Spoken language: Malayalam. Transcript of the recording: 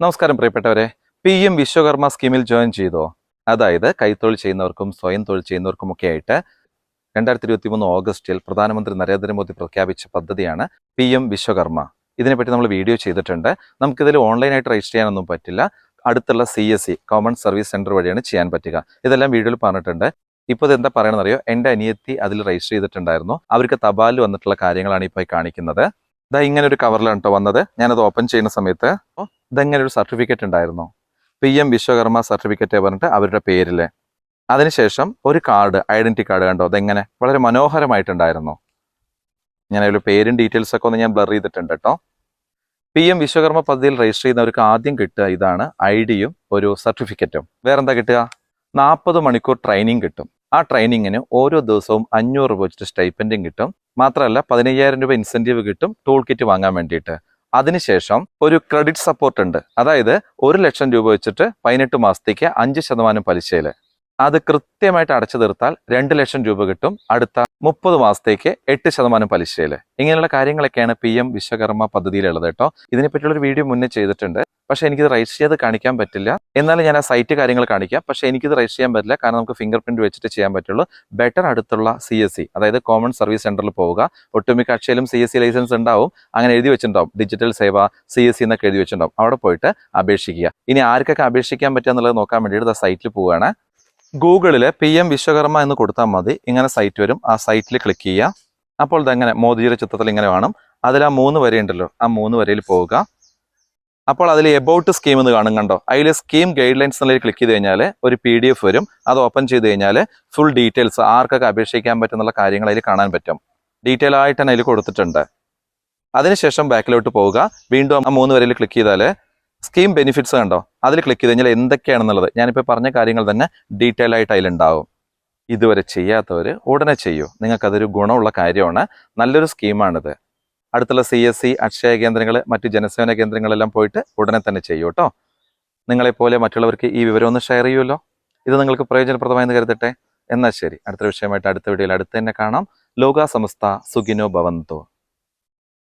നമസ്കാരം പ്രിയപ്പെട്ടവരെ. പി എം വിശ്വകർമ്മ സ്കീമിൽ ജോയിൻ ചെയ്തോ? അതായത് കൈത്തൊഴിൽ ചെയ്യുന്നവർക്കും സ്വയം തൊഴിൽ ചെയ്യുന്നവർക്കും ഒക്കെ ആയിട്ട് രണ്ടായിരത്തി ഇരുപത്തി മൂന്ന് ഓഗസ്റ്റിൽ പ്രധാനമന്ത്രി നരേന്ദ്രമോദി പ്രഖ്യാപിച്ച പദ്ധതിയാണ് പി എം വിശ്വകർമ്മ. ഇതിനെപ്പറ്റി നമ്മൾ വീഡിയോ ചെയ്തിട്ടുണ്ട്. നമുക്കിതിൽ ഓൺലൈനായിട്ട് രജിസ്റ്റർ ചെയ്യാനൊന്നും പറ്റില്ല. അടുത്തുള്ള C S C common service centre വഴിയാണ് ചെയ്യാൻ പറ്റുക. ഇതെല്ലാം വീഡിയോയിൽ പറഞ്ഞിട്ടുണ്ട്. ഇപ്പോൾ എന്താ പറയണമെന്നറിയോ എന്റെ അനിയത്തി അതിൽ രജിസ്റ്റർ ചെയ്തിട്ടുണ്ടായിരുന്നു. അവർക്ക് തപാലിൽ വന്നിട്ടുള്ള കാര്യങ്ങളാണ് ഇപ്പോൾ കാണിക്കുന്നത്. ഇതാ ഇങ്ങനെ ഒരു കവറിലാണ് കേട്ടോ വന്നത്. ഞാനത് ഓപ്പൺ ചെയ്യുന്ന സമയത്ത് ഇതെങ്ങനെ ഒരു സർട്ടിഫിക്കറ്റ് ഉണ്ടായിരുന്നു? പി എം വിശ്വകർമ്മ സർട്ടിഫിക്കറ്റ് പറഞ്ഞിട്ട് അവരുടെ പേരിൽ അതിനുശേഷം ഒരു കാർഡ് ഐഡന്റിറ്റി കാർഡ് കണ്ടോ? അതെങ്ങനെ വളരെ മനോഹരമായിട്ടുണ്ടായിരുന്നു. ഞാൻ അതിൽ പേരും ഡീറ്റെയിൽസ് ഒക്കെ ഒന്ന് ഞാൻ ബ്ലർ ചെയ്തിട്ടുണ്ട് കേട്ടോ പി എം വിശ്വകർമ്മ പദ്ധതിയിൽ രജിസ്റ്റർ ചെയ്യുന്നവർക്ക് ആദ്യം കിട്ടുക ഇതാണ് ഐ ഡിയും ഒരു സർട്ടിഫിക്കറ്റും വേറെന്താ കിട്ടുക? നാൽപ്പത് മണിക്കൂർ ട്രെയിനിങ് കിട്ടും. ആ ട്രെയിനിങ്ങിന് ഓരോ ദിവസവും അഞ്ഞൂറ് രൂപ വെച്ചിട്ട് സ്റ്റൈപ്പന്റും കിട്ടും. മാത്രമല്ല പതിനയ്യായിരം രൂപ ഇൻസെന്റീവ് കിട്ടും ടൂൾ കിറ്റ് വാങ്ങാൻ വേണ്ടിയിട്ട്. അതിനുശേഷം ഒരു ക്രെഡിറ്റ് സപ്പോർട്ട് ഉണ്ട്. അതായത് ഒരു ലക്ഷം രൂപ വെച്ചിട്ട് പതിനെട്ട് മാസത്തേക്ക് അഞ്ച് ശതമാനം പലിശയിൽ. അത് കൃത്യമായിട്ട് അടച്ചു തീർത്താൽ രണ്ട് ലക്ഷം രൂപ കിട്ടും. അടുത്ത മുപ്പത് മാസത്തേക്ക് എട്ട് ശതമാനം പലിശയിൽ. ഇങ്ങനെയുള്ള കാര്യങ്ങളൊക്കെയാണ് പി എം വിശ്വകർമ്മ പദ്ധതിയിലുള്ളത് കേട്ടോ. ഇതിനെപ്പറ്റിയുള്ള ഒരു വീഡിയോ മുന്നേ ചെയ്തിട്ടുണ്ട്. പക്ഷെ എനിക്കിത് രജിസ്റ്റർ ചെയ്ത് കാണിക്കാൻ പറ്റില്ല. എന്നാലും ഞാൻ ആ സൈറ്റ് കാര്യങ്ങൾ കാണിക്കാം. പക്ഷെ എനിക്കിത് രജിസ്റ്റർ ചെയ്യാൻ പറ്റില്ല. കാരണം നമുക്ക് ഫിംഗർ പ്രിന്റ് വെച്ചിട്ട് ചെയ്യാൻ പറ്റുള്ളൂ. ബെറ്റർ അടുത്തുള്ള സി എസ് സി അതായത് കോമൺ സർവീസ് സെന്ററിൽ പോവുക. ഒട്ടുമിക്ക അക്ഷയിലും സി എസ് സി ലൈസൻസ് ഉണ്ടാവും. അങ്ങനെ എഴുതി വെച്ചിട്ടുണ്ടാവും. Digital Seva C S C എന്നൊക്കെ എഴുതി വെച്ചിട്ടുണ്ടാവും. അവിടെ പോയിട്ട് അപേക്ഷിക്കുക. ഇനി ആർക്കൊക്കെ അപേക്ഷിക്കാൻ പറ്റുക എന്നുള്ളത് നോക്കാൻ വേണ്ടിയിട്ട് ആ സൈറ്റിൽ പോവുകയാണ്. ഗൂഗിളിൽ പി എം വിശ്വകർമ്മ എന്ന് കൊടുത്താൽ മതി. ഇങ്ങനെ സൈറ്റ് വരും. ആ സൈറ്റിൽ ക്ലിക്ക് ചെയ്യുക. അപ്പോൾ ഇതെങ്ങനെ മോദിയുടെ ചിത്രത്തിൽ ഇങ്ങനെ വേണം അതിൽ ആ മൂന്ന് വരയുണ്ടല്ലോ. ആ മൂന്ന് വരയിൽ പോവുക. അപ്പോൾ അതിൽ എബൌട്ട് സ്കീം എന്ന് കാണും കണ്ടോ? അതിൽ സ്കീം ഗൈഡ് ലൈൻസ് എന്നുള്ളതിൽ ക്ലിക്ക് ചെയ്ത് കഴിഞ്ഞാൽ ഒരു പി ഡി എഫ് വരും. അത് ഓപ്പൺ ചെയ്ത് കഴിഞ്ഞാൽ ഫുൾ ഡീറ്റെയിൽസ് ആർക്കൊക്കെ അപേക്ഷിക്കാൻ പറ്റുന്നുള്ള കാര്യങ്ങൾ അതിൽ കാണാൻ പറ്റും. ഡീറ്റെയിൽ ആയിട്ട് തന്നെ അതിൽ കൊടുത്തിട്ടുണ്ട്. അതിനുശേഷം ബാക്കിലോട്ട് പോവുക. വീണ്ടും ആ മൂന്ന് വരയിൽ ക്ലിക്ക് ചെയ്താൽ സ്കീം ബെനിഫിറ്റ്സ് കണ്ടോ? അതിൽ ക്ലിക്ക് ചെയ്ത് കഴിഞ്ഞാൽ എന്തൊക്കെയാണെന്നുള്ളത്. ഞാനിപ്പോൾ പറഞ്ഞ കാര്യങ്ങൾ തന്നെ ഡീറ്റെയിൽ ആയിട്ട് അതിലുണ്ടാവും ഇതുവരെ ചെയ്യാത്തവർ ഉടനെ ചെയ്യൂ. നിങ്ങൾക്കതൊരു ഗുണമുള്ള കാര്യമാണ്. നല്ലൊരു സ്കീമാണിത് അടുത്തുള്ള സി എസ് സി അക്ഷയ കേന്ദ്രങ്ങൾ മറ്റ് ജനസേവന കേന്ദ്രങ്ങളെല്ലാം പോയിട്ട് ഉടനെ തന്നെ ചെയ്യൂ കേട്ടോ. നിങ്ങളെപ്പോലെ മറ്റുള്ളവർക്ക് ഈ വിവരം ഒന്ന് ഷെയർ ചെയ്യുമല്ലോ. ഇത് നിങ്ങൾക്ക് പ്രയോജനപ്രദമായെന്ന് കരുതട്ടെ. എന്നാൽ ശരി അടുത്ത വിഷയമായിട്ട് അടുത്ത വീഡിയോയിൽ അടുത്ത് തന്നെ കാണാം. ലോകാ സമസ്ത സുഖിനോ ഭവന്തോ.